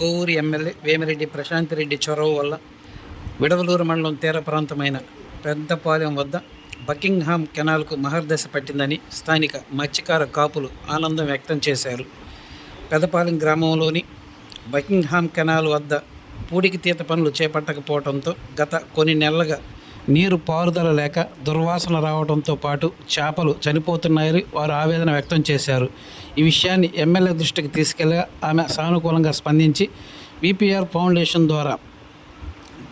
Kovur MLA Vemireddy Prashanth Reddy చొరవ వల్ల విడవలూరు మండలం తీర ప్రాంతమైన పెద్దపాలెం వద్ద బకింగ్హామ్ కెనాల్కు మహర్దశ పట్టిందని స్థానిక మత్స్యకార కాపులు ఆనందం వ్యక్తం చేశారు. పెదపాలెం గ్రామంలోని బకింగ్హామ్ కెనాల్ వద్ద పూడికి తీత పనులు చేపట్టకపోవడంతో గత కొన్ని నెలలుగా నీరు పారుదల లేక దుర్వాసన రావడంతో పాటు చేపలు చనిపోతున్నాయని వారు ఆవేదన వ్యక్తం చేశారు. ఈ విషయాన్ని ఎమ్మెల్యే దృష్టికి తీసుకెళ్ళగా ఆమె సానుకూలంగా స్పందించి విపిఆర్ ఫౌండేషన్ ద్వారా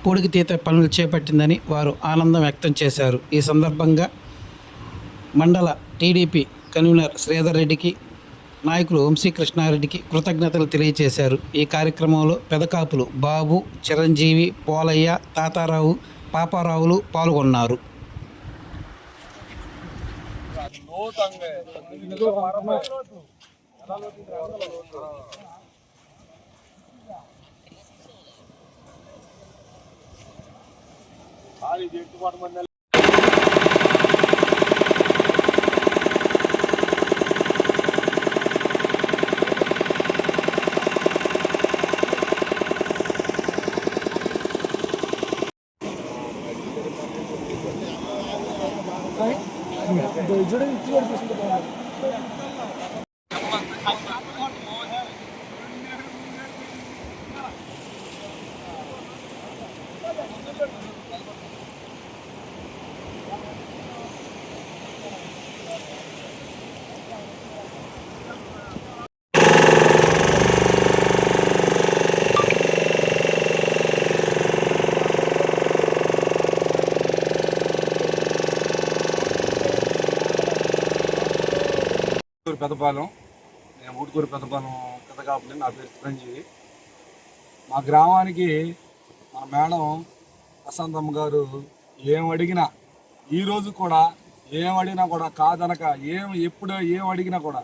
పూడికి తీత పనులు చేపట్టిందని వారు ఆనందం వ్యక్తం చేశారు. ఈ సందర్భంగా మండల టీడీపీ కన్వీనర్ శ్రీధర్ రెడ్డికి నాయకులు వంశీకృష్ణారెడ్డికి కృతజ్ఞతలు తెలియజేశారు. ఈ కార్యక్రమంలో పెదకాపులు బాబు చిరంజీవి పోలయ్య తాతారావు పాపారావులు పాల్గొన్నారు. জোরে ক্লিয়ার প্রশ্ন Thank you. ఊరు పెద్దపాలెం. నేను ఊటుకూరు పెద్దపాలెం పెద్దకాపుని నా పేరు చిరంజీవి. మా గ్రామానికి మన మేడం వసంతమ్మ గారు ఏం అడిగినా ఈ రోజు కూడా ఏం అడిగినా కూడా కాదనక ఏం ఎప్పుడు ఏం అడిగినా కూడా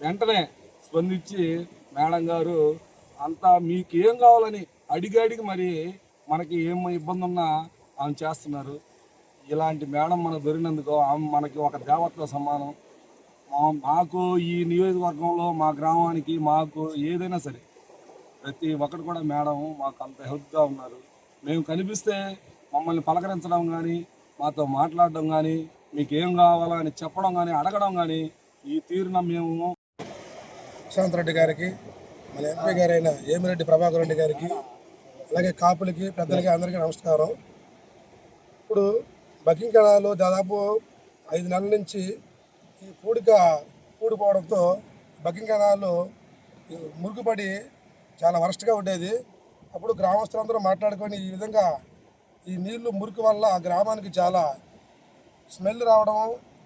వెంటనే స్పందించి మేడం గారు అంతా మీకు ఏం కావాలని అడిగి అడిగి మరి మనకి ఏం ఇబ్బంది ఉన్నా ఆమె చేస్తున్నారు. ఇలాంటి మేడం మనకు దొరికినందుకు ఆమె మనకి ఒక దేవతతో సమానం. మాకు ఈ నియోజకవర్గంలో మా గ్రామానికి మాకు ఏదైనా సరే ప్రతి ఒక్కరు కూడా మేడం మాకు అంత హెల్ప్గా ఉన్నారు. మేము కనిపిస్తే మమ్మల్ని పలకరించడం కానీ మాతో మాట్లాడడం కానీ మీకు ఏం కావాలని చెప్పడం కానీ అడగడం కానీ ఈ తీరున మేము ప్రశాంత్ రెడ్డి గారికి మన ఎంపీ గారైన ఏమిరెడ్డి ప్రభాకర్ రెడ్డి గారికి అలాగే కాపులకి పెద్దలకి అందరికీ నమస్కారం. ఇప్పుడు బకింగ్ దాదాపు ఐదు నెలల నుంచి ఈ పూడిక పూడిపోవడంతో బకింగ్ మురుగుపడి చాలా వరస్ట్గా ఉండేది. అప్పుడు గ్రామస్తులందరూ మాట్లాడుకొని ఈ విధంగా ఈ నీళ్ళు మురికి వల్ల గ్రామానికి చాలా స్మెల్ రావడం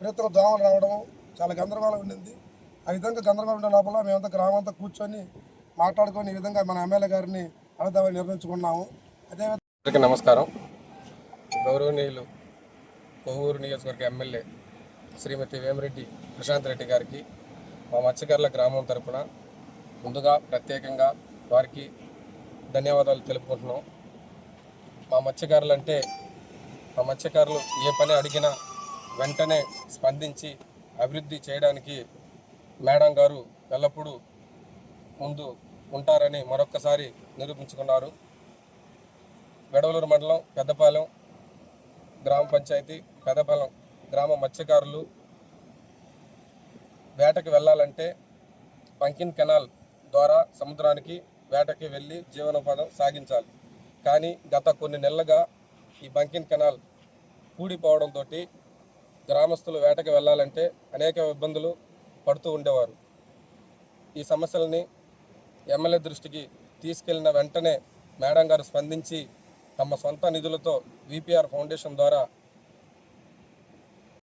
విపరీతంగా దోమలు రావడం చాలా గందరగోళం ఉండింది. ఆ విధంగా గందరగోళం ఉండే లోపల మేమంతా గ్రామం అంతా కూర్చొని మాట్లాడుకొని ఈ విధంగా మన ఎమ్మెల్యే గారిని అడదామని నిర్ణయించుకున్నాము అదేవిధంగా నమస్కారం. గౌరవనీయులు కొవ్వూరు నియోజకవర్గ ఎమ్మెల్యే శ్రీమతి వేమిరెడ్డి ప్రశాంత్ రెడ్డి గారికి మా మత్స్యకారుల గ్రామం తరపున ముందుగా ప్రత్యేకంగా వారికి ధన్యవాదాలు తెలుపుకుంటున్నాం. మా మత్స్యకారులు అంటే మా మత్స్యకారులు ఏ పని అడిగినా వెంటనే స్పందించి అభివృద్ధి చేయడానికి మేడం గారు ఎల్లప్పుడూ ముందు ఉంటారని మరొక్కసారి నిరూపించుకున్నారు. వెడవలూరు మండలం పెద్దపాలెం గ్రామ పంచాయతీ పెద్దపాలెం గ్రామ మత్స్యకారులు వేటకి వెళ్ళాలంటే పంకిన్ కెనాల్ ద్వారా సముద్రానికి వేటకి వెళ్ళి జీవనోపాధం సాగించాలి. కానీ గత కొన్ని నెలలుగా ఈ బంకిన్ కెనాల్ కూడిపోవడంతో గ్రామస్తులు వేటకి వెళ్ళాలంటే అనేక ఇబ్బందులు పడుతూ ఉండేవారు. ఈ సమస్యలని ఎమ్మెల్యే దృష్టికి తీసుకెళ్ళిన వెంటనే మేడం గారు స్పందించి తమ సొంత నిధులతో విపిఆర్ ఫౌండేషన్ ద్వారా